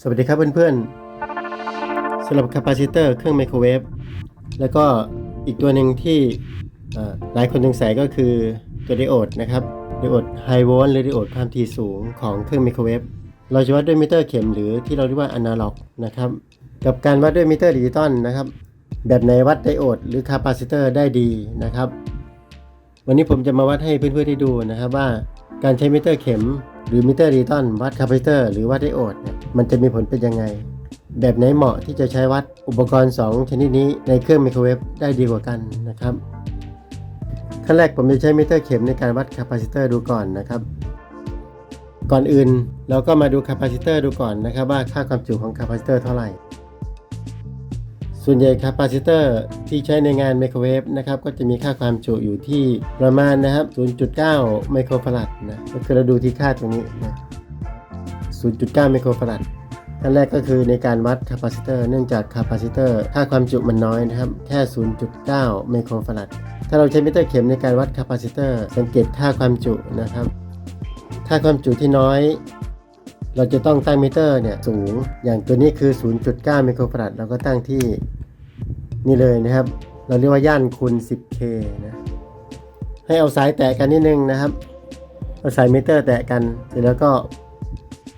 สวัสดีครับเพื่อนๆสำหรับคาปาซิเตอร์เครื่องไมโครเวฟแล้วก็อีกตัวหนึ่งที่หลายคนสงสัยก็คือตัวไดโอดนะครับไดโอดไฮโวลต์หรือไดโอดความถี่สูงของเครื่องไมโครเวฟเราจะวัดด้วยมิเตอร์เข็มหรือที่เราเรียกว่าอนาล็อกนะครับกับการวัดด้วยมิเตอร์ดิจิตอลนะครับ แบบไหนวัดไดโอดหรือคาปาซิเตอร์ได้ดีนะครับ วันนี้ผมจะมาวัดให้เพื่อนๆได้ดูนะครับว่าการใช้มิเตอร์เข็มหรือมิเตอร์ดิจิตอลวัดคาปาซิเตอร์หรือวัดไดโอด มันจะมีผลเป็นยังไง แบบไหนเหมาะที่จะใช้วัดอุปกรณ์ 2 ชนิดนี้ในเครื่องไมโครเวฟได้ดีกว่ากันนะครับ ขั้นแรกผมจะใช้มิเตอร์เข็มในการวัดคาปาซิเตอร์ดูก่อนนะครับ ก่อนอื่นเราก็มาดูคาปาซิเตอร์ดูก่อนนะครับว่าค่าความจุของคาปาซิเตอร์เท่าไหร่ส่วนใหญ่คาปาซิเตอร์ที่ใช้ในงานไมโครเวฟนะครับก็จะมีค่าความจุอยู่ที่ประมาณนะครับ 0.9 ไมโครฟาราดนะก็คือเราดูที่ค่าตรงนี้นะ 0.9 ไมโครฟาราดขั้นแรกก็คือในการวัดคาปาซิเตอร์เนื่องจากคาปาซิเตอร์ค่าความจุมันน้อยนะครับ แค่ 0.9 ไมโครฟาราดถ้าเราใช้มิเตอร์เข็มในการวัดคาปาซิเตอร์สังเกตค่าความจุนะครับ ค่าความจุที่น้อย เราจะต้องตั้งมิเตอร์เนี่ยสูง อย่างตัวนี้คือ 0.9 ไมโครฟาราดเราก็ตั้งที่นี่เลยนะครับ เราเรียกว่าย่านคูณ 10K นะให้เอาสายแตะกันนิดนึงนะครับ เอาสายมิเตอร์แตะกันเสร็จแล้วก็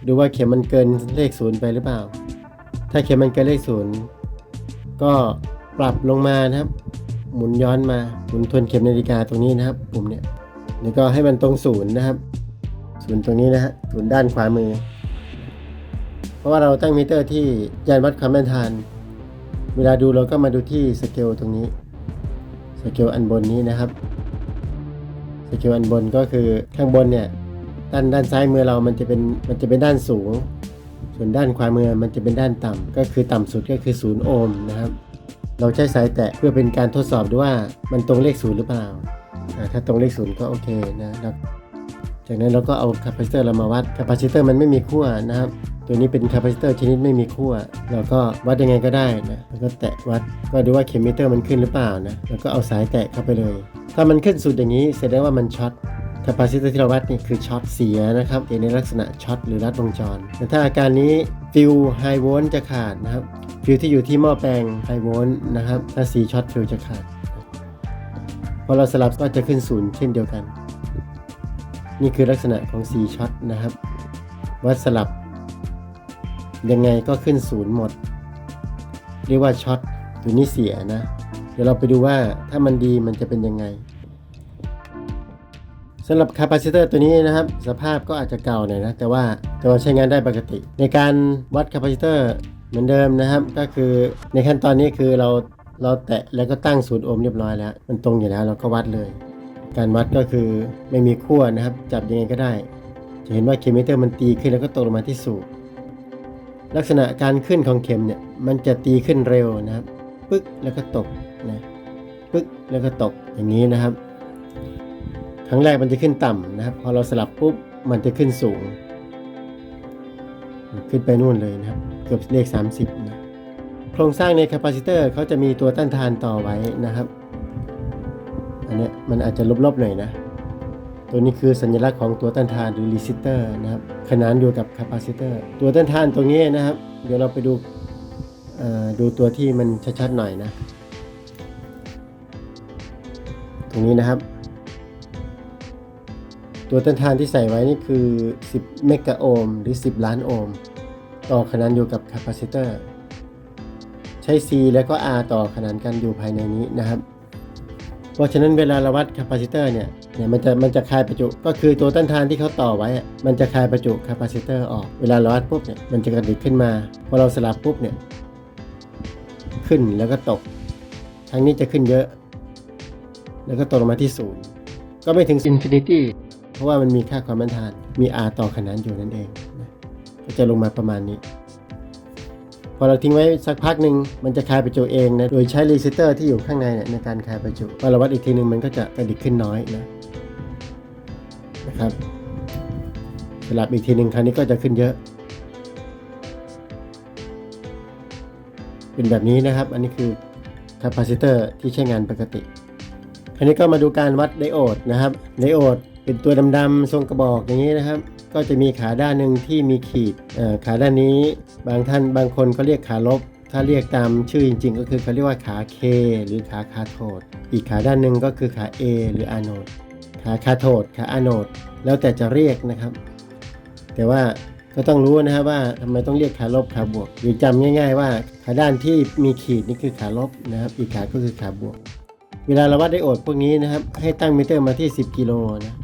ดูว่าเข็มมันเกินเลขศูนย์ไปหรือเปล่า ถ้าเข็มมันเกินเลขศูนย์ก็ปรับลงมานะครับ หมุนย้อนมา หมุนทวนเข็มนาฬิกาตรงนี้นะครับปุ่มเนี่ยแล้วก็ให้มันตรงศูนย์นะครับศูนย์ตรงนี้นะฮะศูนย์ด้านขวามือ เพราะว่าเราตั้งมิเตอร์ที่ยานวัดความต้านทาน เวลาดูเราก็มาดูที่สเกลตรงนี้สเกลอันบนนี้นะครับสเกลอันบนก็คือข้างบนเนี่ย ด้านด้านซ้ายมือเรามันจะเป็นมันจะเป็นด้านสูง ส่วนด้านขวามือมันจะเป็นด้านต่ำก็คือต่ำสุดก็คือ0โอห์มนะครับ เราใช้สายแตะเพื่อเป็นการทดสอบดูว่ามันตรงเลขศูนย์หรือเปล่า ถ้าตรงเลขศูนย์ก็โอเคนะแล้วจากนั้นเราก็เอาคาปาซิเตอร์เรามาวัดคาปาซิเตอร์มันไม่มีขั้วนะครับ ตัวนี้เป็นคาปาซิเตอร์ชนิดไม่มีขั้วเราก็วัดยังไงก็ได้นะแล้วก็แตะวัดก็ดูว่าเข็มมิเตอร์มันขึ้นหรือเปล่านะแล้วก็เอาสายแตะเข้าไปเลย ถ้ามันขึ้นสุดอย่างนี้แสดงว่ามันช็อต คาปาซิเตอร์ที่เราวัดนี่คือช็อตเสียนะครับเป็นในลักษณะช็อตหรือรัดวงจร แต่ถ้าอาการนี้ฟิลไฮโวลต์จะขาดนะครับ ฟิลที่อยู่ที่หม้อแปลงไฮโวลต์นะครับ ถ้าสีช็อตฟิลจะขาด พอเราสลับก็จะขึ้นศูนย์เช่นเดียวกัน นี่คือลักษณะของสีช็อตนะครับ วัดสลับ ยังไงก็ขึ้นศูนย์หมด เรียกว่าช็อตตัวนี้เสียนะ เดี๋ยวเราไปดูว่าถ้ามันดีมันจะเป็นยังไง สำหรับคาปาซิเตอร์ตัวนี้นะครับ สภาพก็อาจจะเก่าหน่อยนะ แต่ว่าแต่ว่าใช้งานได้ปกติ ในการวัดคาปาซิเตอร์เหมือนเดิมนะครับ ก็คือในขั้นตอนนี้คือเราเราแตะแล้วก็ตั้งศูนย์โอห์มเรียบร้อยแล้ว มันตรงอยู่แล้วเราก็วัดเลย การวัดก็คือไม่มีขั้วนะครับ จับยังไงก็ได้ จะเห็นว่าเคมิเตอร์มันตีขึ้นแล้วก็ตกลงมาที่ศูนย์ลักษณะการขึ้นของเข็มเนี่ยมันจะตีขึ้นเร็วนะครับปึ๊กแล้วก็ตกนะปึ๊กแล้วก็ตกอย่างนี้นะครับ ครั้งแรกมันจะขึ้นต่ำนะครับ พอเราสลับปุ๊บมันจะขึ้นสูง ขึ้นไปนู่นเลยนะครับ เกือบเลข 30นะโครงสร้างในคาปาซิเตอร์เขาจะมีตัวต้านทานต่อไว้นะครับ อันนี้มันอาจจะลบๆหน่อยนะ ตัวนี้คือสัญลักษณ์ของตัวต้านทานหรือรีสิสเตอร์นะครับ ขนานอยู่กับคาปาซิเตอร์ตัวต้านทานตรงนี้นะครับ เดี๋ยวเราไปดูดูตัวที่มันชัดๆหน่อยนะ ตรงนี้นะครับ ตัวต้านทานที่ใส่ไว้นี่คือ 10 เมกะโอห์มหรือ 10 ล้านโอห์มต่อขนานอยู่กับคาปาซิเตอร์ใช้ C แล้วก็ R ต่อขนานกันอยู่ภายในนี้นะครับ เพราะฉะนั้นเวลาเราวัดคาปาซิเตอร์เนี่ยเนี่ยมันจะมันจะคลายประจุก็คือตัวต้านทานที่เขาต่อไว้ มันจะคลายประจุคาปาซิเตอร์ออกเวลาเราวัดปุ๊บเนี่ยมันจะกระดิกขึ้นมาพอเราสลับปุ๊บเนี่ยขึ้นแล้วก็ตกทางนี้จะขึ้นเยอะ แล้วก็ตกลงมาที่ศูนย์ก็ไม่ถึงอินฟินิตี้ เพราะว่ามันมีค่าความต้านทาน มี R ต่อขนานอยู่นั่นเองนะก็จะลงมาประมาณนี้ พอเราทิ้งไว้สักพักหนึ่งมันจะคายประจุเองนะ โดยใช้รีเซสเตอร์ที่อยู่ข้างในเนี่ยในการคายประจุพอเราวัดอีกทีหนึ่งมันก็จะกระดิกขึ้นน้อยนะนะครับสลับอีกทีหนึ่งคราวนี้ก็จะขึ้นเยอะ เป็นแบบนี้นะครับ อันนี้คือคาปาซิเตอร์ที่ใช้งานปกติคราวนี้ก็มาดูการวัดไดโอดนะครับไดโอด เป็นตัวดำๆทรงกระบอกอย่างนี้นะครับ ก็จะมีขาด้านหนึ่งที่มีขีดขาด้านนี้บางท่านบางคนเขาเรียกขาลบ ถ้าเรียกตามชื่อจริง ๆ ก็คือเขาเรียกว่าขา K หรือขาคาโทดอีกขาด้านหนึ่งก็คือขา A หรืออะโนดขาคาโทดขาอะโนดแล้วแต่จะเรียกนะครับ แต่ว่าก็ต้องรู้นะครับว่าทำไมต้องเรียกขาลบขาบวก หรือจำง่าย ๆ ว่าขาด้านที่มีขีดนี่คือขาลบนะครับ อีกขาก็คือขาบวก เวลาเราวัดไดโอดพวกนี้นะครับ ให้ตั้งมิเตอร์มาที่ 10 กิโลนะ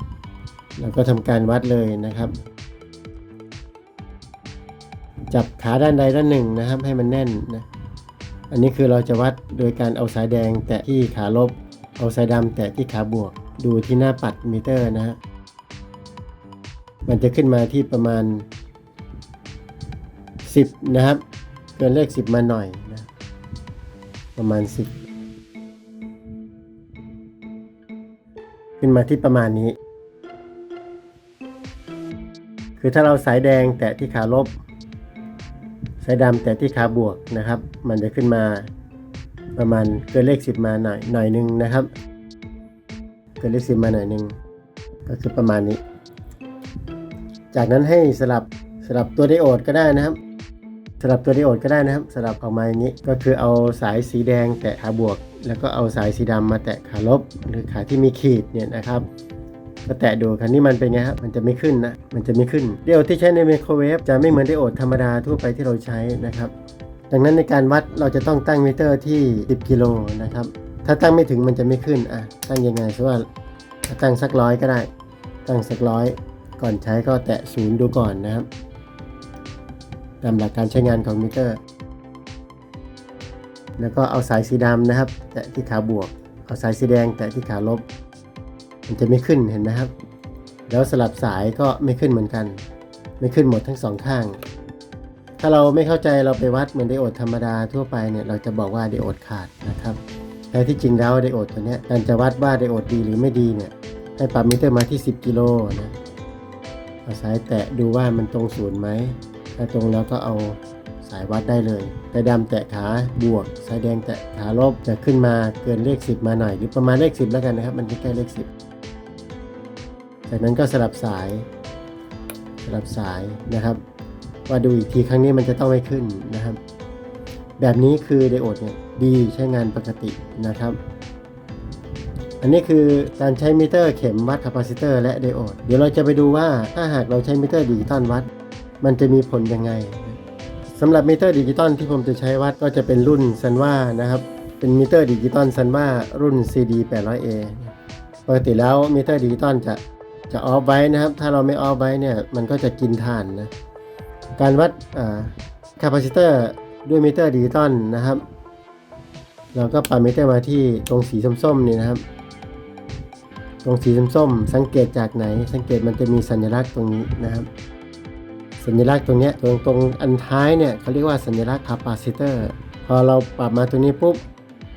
แล้วก็ทำการวัดเลยนะครับ จับขาด้านใดด้านหนึ่งนะครับ ให้มันแน่นนะอันนี้คือเราจะวัดโดยการเอาสายแดงแตะที่ขาลบ เอาสายดำแตะที่ขาบวก ดูที่หน้าปัดมิเตอร์นะฮะมันจะขึ้นมาที่ประมาณ 10 นะครับ เกินเลข 10 มาหน่อยนะ ประมาณ 10 ขึ้นมาที่ประมาณนี้ คือถ้าเราสายแดงแตะที่ขาลบ สายดำแตะที่ขาบวกนะครับ มันจะขึ้นมาประมาณเกินเลข 10 มาหน่อยหน่อยหนึ่งนะครับ เกินเลข 10 มาหน่อยหนึ่งก็คือประมาณนี้ จากนั้นให้สลับสลับตัวไดโอดก็ได้นะครับสลับตัวไดโอดก็ได้นะครับสลับออกมาอย่างนี้ก็คือเอาสายสีแดงแตะขาบวก แล้วก็เอาสายสีดำมาแตะขาลบ หรือขาที่มีขีดเนี่ยนะครับ ก็แตะดูคันนี้มันเป็นไงครับมันจะไม่ขึ้นนะ มันจะไม่ขึ้นไดโอดที่ใช้ในไมโครเวฟจะไม่เหมือนไดโอดธรรมดาทั่วไปที่เราใช้นะครับ ดังนั้นในการวัดเราจะต้องตั้งมิเตอร์ที่ 10 กิโลนะครับ ถ้าตั้งไม่ถึงมันจะไม่ขึ้นอะตั้งยังไงสมมติว่าตั้งสักร้อยก็ได้ ตั้งสักร้อยก่อนใช้ก็แตะศูนย์ดูก่อนนะครับตามหลักการใช้งานของมิเตอร์ แล้วก็เอาสายสีดำนะครับ แตะที่ขาบวก เอาสายสีแดงแตะที่ขาลบ มันจะไม่ขึ้นเห็นไหมครับ แล้วสลับสายก็ไม่ขึ้นเหมือนกัน ไม่ขึ้นหมดทั้งสองข้าง ถ้าเราไม่เข้าใจเราไปวัดเหมือนไดโอดธรรมดาทั่วไปเนี่ยเราจะบอกว่าไดโอดขาดนะครับแต่ที่จริงแล้วไดโอดตัวนี้การจะวัดว่าไดโอดดีหรือไม่ดีเนี่ยให้ปรับมิเตอร์มาที่ 10 กิโลนะเอาสายแตะดูว่ามันตรงศูนย์ไหมถ้าตรงแล้วก็เอาสายวัดได้เลยสายดำแตะขาบวก สายแดงแตะขาลบจะขึ้นมาเกินเลข 10 มาหน่อย หรือประมาณเลข 10 แล้วกันนะครับ มันใกล้เลข 10 จากนั้นก็สลับสาย สลับสายนะครับ ว่าดูอีกทีครั้งนี้มันจะต้องไม่ขึ้นนะครับ แบบนี้คือไดโอดเนี่ยดีใช้งานปกตินะครับ อันนี้คือการใช้มิเตอร์เข็มวัดคาปาซิเตอร์และไดโอด เดี๋ยวเราจะไปดูว่าถ้าหากเราใช้มิเตอร์ดิจิตอลวัด มันจะมีผลยังไงสำหรับมิเตอร์ดิจิตอลที่ผมจะใช้วัดก็จะเป็นรุ่นซันว่านะครับ เป็นมิเตอร์ดิจิตอลซันว่ารุ่น CD 800A ปกติแล้วมิเตอร์ดิจิตอลจะ จะออฟไว้นะครับ ถ้าเราไม่ออฟไว้เนี่ยมันก็จะกินถ่านนะ การวัดคาปาซิเตอร์ด้วยมิเตอร์ดิจิตอลนะครับ เราก็ปรับมิเตอร์มาที่ตรงสีส้มๆนี่นะครับ ตรงสีส้มๆสังเกตจากไหน สังเกตมันจะมีสัญลักษณ์ตรงนี้นะครับ สัญลักษณ์ตรงนี้ตรงตรงอันท้ายเนี่ยเขาเรียกว่าสัญลักษณ์คาปาซิเตอร์พอเราปรับมาตรงนี้ปุ๊บ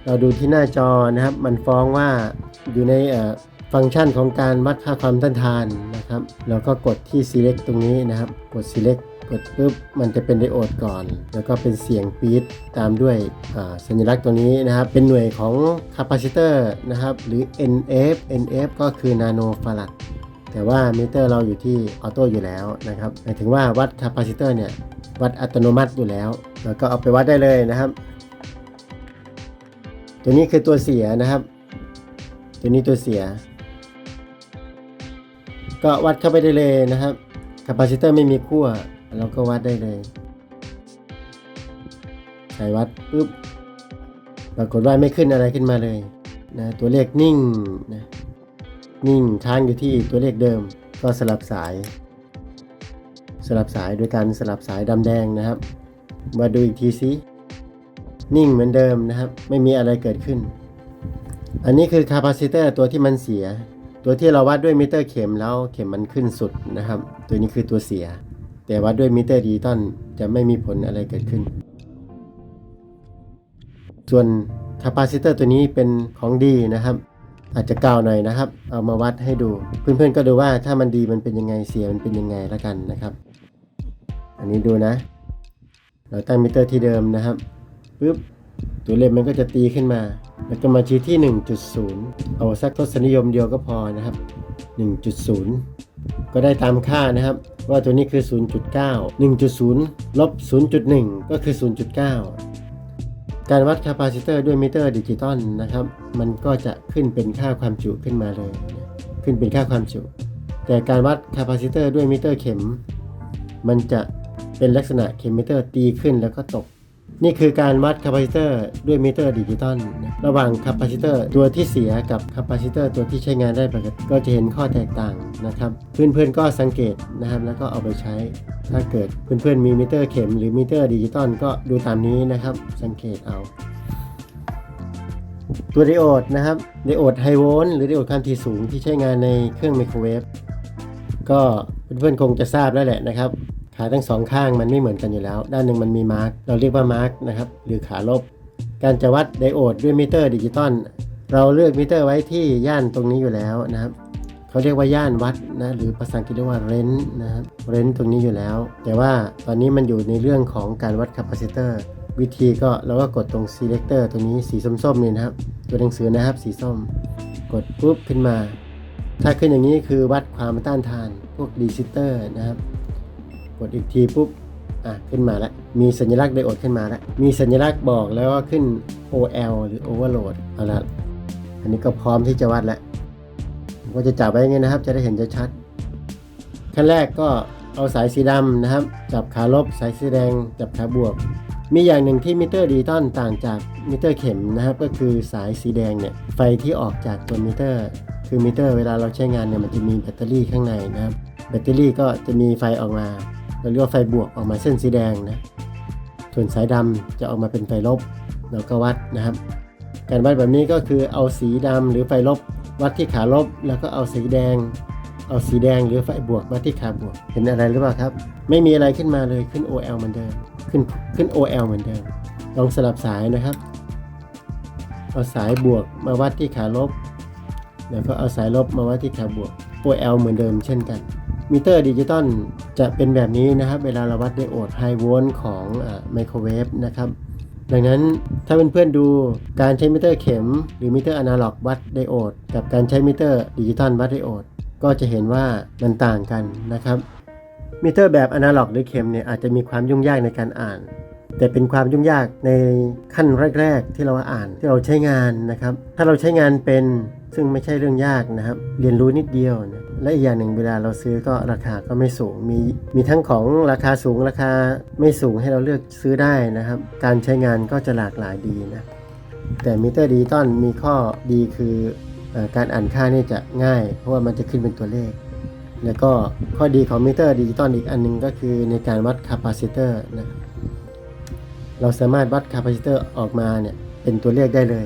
เราดูที่หน้าจอนะครับ มันฟ้องว่าอยู่ในเอ่อ ฟังก์ชันของการวัดค่าความต้านทานนะครับ เราก็กดที่ select ตรงนี้นะครับ กด select กดปุ๊บมันจะเป็นไดโอดก่อน แล้วก็เป็นเสียงปี๊ดตามด้วยสัญลักษณ์ตัวนี้นะครับ เป็นหน่วยของคาปาซิเตอร์นะครับ หรือ NF NF ก็คือนาโนฟารัดแต่ว่ามิเตอร์เราอยู่ที่ออโต้อยู่แล้วนะครับหมายถึงว่าวัดคาปาซิเตอร์เนี่ย วัดอัตโนมัติอยู่แล้ว แล้วก็เอาไปวัดได้เลยนะครับ ตัวนี้คือตัวเสียนะครับ ตัวนี้ตัวเสีย ก็วัดเข้าไปได้เลยนะครับคาปาซิเตอร์ไม่มีขั้วเราก็วัดได้เลยใส่วัดปุ๊บปรากฏว่าไม่ขึ้นอะไรขึ้นมาเลยนะตัวเลขนิ่งนะนิ่งค้างอยู่ที่ตัวเลขเดิม ก็สลับสาย สลับสายโดยการสลับสายดำแดงนะครับ มาดูอีกทีซินิ่งเหมือนเดิมนะครับ ไม่มีอะไรเกิดขึ้น อันนี้คือคาปาซิเตอร์ตัวที่มันเสีย ตัวที่เราวัดด้วยมิเตอร์เข็มแล้วเข็มมันขึ้นสุดนะครับ ตัวนี้คือตัวเสีย แต่วัดด้วยมิเตอร์ดิจิตอลจะไม่มีผลอะไรเกิดขึ้น ส่วนคาปาซิเตอร์ตัวนี้เป็นของดีนะครับ อาจจะเก่าหน่อยนะครับ เอามาวัดให้ดู เพื่อนๆก็ดูว่าถ้ามันดีมันเป็นยังไงเสียมันเป็นยังไงละกันนะครับ อันนี้ดูนะ เราตั้งมิเตอร์ที่เดิมนะครับปุ๊บ ตัวเลขมันก็จะตีขึ้นมา แล้วก็มาชี้ที่ 1.0 เอาสักทศนิยมเดียวก็พอนะครับ 1.0 ก็ได้ตามค่านะครับ ว่าตัวนี้คือ 0.9 1.0 ลบ 0.1 ก็คือ 0.9 การวัดคาปาซิเตอร์ด้วยมิเตอร์ดิจิตอลนะครับ มันก็จะขึ้นเป็นค่าความจุขึ้นมาเลย ขึ้นเป็นค่าความจุ แต่การวัดคาปาซิเตอร์ด้วยมิเตอร์เข็ม มันจะเป็นลักษณะเข็มมิเตอร์ตีขึ้นแล้วก็ตก นี่คือการวัดคาปาซิเตอร์ด้วยมิเตอร์ดิจิตอลนะระหว่างคาปาซิเตอร์ตัวที่เสียกับคาปาซิเตอร์ตัวที่ใช้งานได้ปกติก็จะเห็นข้อแตกต่างนะครับ เพื่อนๆก็สังเกตนะครับ แล้วก็เอาไปใช้ ถ้าเกิดเพื่อนๆมีมิเตอร์เข็มหรือมิเตอร์ดิจิตอลก็ดูตามนี้นะครับ สังเกตเอาตัวไดโอดนะครับไดโอดไฮโวลต์หรือไดโอดความถี่สูงที่ใช้งานในเครื่องไมโครเวฟก็เพื่อนๆคงจะทราบแล้วแหละนะครับ ขาทั้งสองข้างมันไม่เหมือนกันอยู่แล้ว ด้านหนึ่งมันมีมาร์กเราเรียกว่ามาร์กนะครับหรือขาลบ การจะวัดไดโอดด้วยมิเตอร์ดิจิตอลเราเลือกมิเตอร์ไว้ที่ย่านตรงนี้อยู่แล้วนะครับเขาเรียกว่าย่านวัดนะหรือภาษาอังกฤษเรียกว่าเรนนะครับเรนตรงนี้อยู่แล้ว แต่ว่าตอนนี้มันอยู่ในเรื่องของการวัดคาปาซิเตอร์วิธีก็เราก็กดตรง selector ตัวนี้สีส้มๆนี่นะครับ ตัวหนังสือนะครับสีส้ม กดปุ๊บขึ้นมา ถ้าขึ้นอย่างนี้คือวัดความต้านทานพวกดีซิเตอร์นะครับ กดอีกทีปุ๊บอะขึ้นมาแล้ว มีสัญลักษณ์ไดโอดขึ้นมาแล้ว มีสัญลักษณ์บอกแล้วว่าขึ้น OL หรือ Overload เอาละอันนี้ก็พร้อมที่จะวัดแล้วผมก็จะจับไว้อย่างงี้นะครับ จะได้เห็นชัดๆขั้นแรกก็เอาสายสีดำนะครับ จับขาลบสายสีแดง จับขาบวก มีอย่างหนึ่งที่มิเตอร์ดิจิตอลต่างจากมิเตอร์เข็มนะครับ ก็คือสายสีแดงเนี่ยไฟที่ออกจากตัวมิเตอร์ คือมิเตอร์เวลาเราใช้งานเนี่ยมันจะมีแบตเตอรี่ข้างในนะครับ แบตเตอรี่ก็จะมีไฟออกมา เราเรียกว่าไฟบวกออกมาเส้นสีแดงนะส่วนสายดำจะออกมาเป็นไฟลบเราก็วัดนะครับ การวัดแบบนี้ก็คือเอาสีดำหรือไฟลบ วัดที่ขาลบ แล้วก็เอาสีแดง เอาสีแดงหรือไฟบวกวัดที่ขาบวกเห็นอะไรหรือเปล่าครับ ไม่มีอะไรขึ้นมาเลยขึ้น OL เหมือนเดิมขึ้นขึ้น OL เหมือนเดิม ลองสลับสายนะครับเอาสายบวกมาวัดที่ขาลบ แล้วก็เอาสายลบมาวัดที่ขาบวก OL เหมือนเดิมเช่นกัน มิเตอร์ดิจิตอลจะเป็นแบบนี้นะครับ เวลาเราวัดไดโอดไฮโวลต์ของไมโครเวฟนะครับ ดังนั้นถ้าเพื่อนๆดูการใช้มิเตอร์เข็ม หรือมิเตอร์อนาล็อกวัดไดโอดกับการใช้มิเตอร์ดิจิตอลวัดไดโอดก็จะเห็นว่ามันต่างกันนะครับมิเตอร์แบบอนาล็อกหรือเข็มเนี่ยอาจจะมีความยุ่งยากในการอ่าน แต่เป็นความยุ่งยากในขั้นแรก ๆ ที่เราอ่านที่เราใช้งานนะครับ ถ้าเราใช้งานเป็น ซึ่งไม่ใช่เรื่องยากนะครับ เรียนรู้นิดเดียวนะและอีกอย่างหนึ่งเวลาเราซื้อก็ราคาก็ไม่สูง มีมีทั้งของราคาสูงราคาไม่สูงให้เราเลือกซื้อได้นะครับ การใช้งานก็จะหลากหลายดีนะแต่มิเตอร์ดิจิตอลมีข้อดีคืออการอ่านค่านี่จะง่าย เพราะว่ามันจะขึ้นเป็นตัวเลข แล้วก็ข้อดีของมิเตอร์ดิจิตอลอีกอันหนึงก็คือในการวัดคาปาซิเตอร์นะเราสามารถวัดคาปาซิเตอร์ออกมาเนี่ยเป็นตัวเลขได้เลย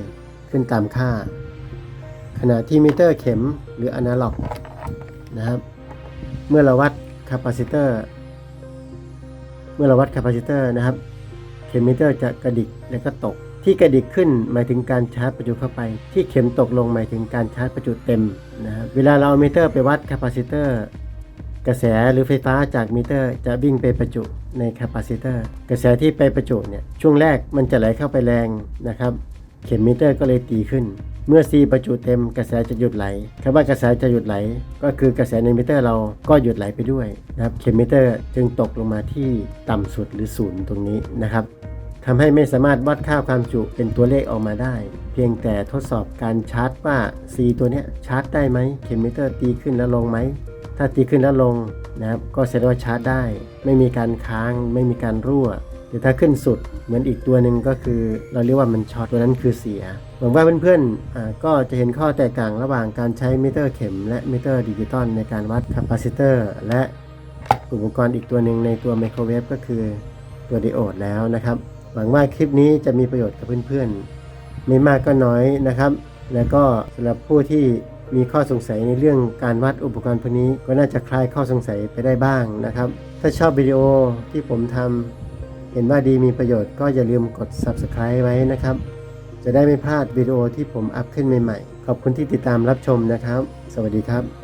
ขึ้นตามค่า ขณะที่มิเตอร์เข็มหรืออนาล็อกนะครับ เมื่อเราวัดคาปาซิเตอร์เมื่อเราวัดคาปาซิเตอร์นะครับ เข็มมิเตอร์จะกระดิกแล้วก็ตก ที่กระดิกขึ้นหมายถึงการชาร์จประจุเข้าไป ที่เข็มตกลงหมายถึงการชาร์จประจุเต็มนะครับเวลาเราเอามิเตอร์ไปวัดคาปาซิเตอร์กระแสหรือไฟฟ้าจากมิเตอร์จะวิ่งไปประจุในแคปาซิเตอร์กระแสที่ไปประจุเนี่ยช่วงแรกมันจะไหลเข้าไปแรงนะครับ เข็มมิเตอร์ก็เลยตีขึ้น เมื่อ C ประจุเต็มกระแสจะหยุดไหลคำว่ากระแสจะหยุดไหล ก็คือกระแสในมิเตอร์เราก็หยุดไหลไปด้วยนะครับเข็มมิเตอร์จึงตกลงมาที่ต่ำสุดหรือศูนย์ตรงนี้นะครับทำให้ไม่สามารถวัดค่าความจุเป็นตัวเลขออกมาได้ เพียงแต่ทดสอบการชาร์จว่า C ตัวนี้ชาร์จได้ไหมเข็มมิเตอร์ตีขึ้นแล้วลงไหมถ้าตีขึ้นแล้วลงนะครับก็แสดงว่าชาร์จได้ ไม่มีการค้าง ไม่มีการรั่ว หรือถ้าขึ้นสุดเหมือนอีกตัวหนึ่งก็คือ เราเรียกว่ามันช็อตตัวนั้นคือเสียหวังว่าเพื่อนๆอ่าก็จะเห็นข้อแตกต่างระหว่างการใช้มิเตอร์เข็ม และมิเตอร์ดิจิตอลในการวัดคาปาซิเตอร์และอุปกรณ์อีกตัวหนึ่งในตัวไมโครเวฟก็คือตัวไดโอดแล้วนะครับ หวังว่าคลิปนี้จะมีประโยชน์กับเพื่อนๆ ไม่มากก็น้อยนะครับ แล้วก็สำหรับผู้ที่มีข้อสงสัยในเรื่องการวัดอุปกรณ์พวกนี้ก็น่าจะคลายข้อสงสัยไปได้บ้างนะครับ ถ้าชอบวิดีโอที่ผมทำ เห็นว่าดีมีประโยชน์ก็อย่าลืมกด subscribe ไว้นะครับ จะได้ไม่พลาดวิดีโอที่ผมอัพขึ้นใหม่ๆ ขอบคุณที่ติดตามรับชมนะครับ สวัสดีครับ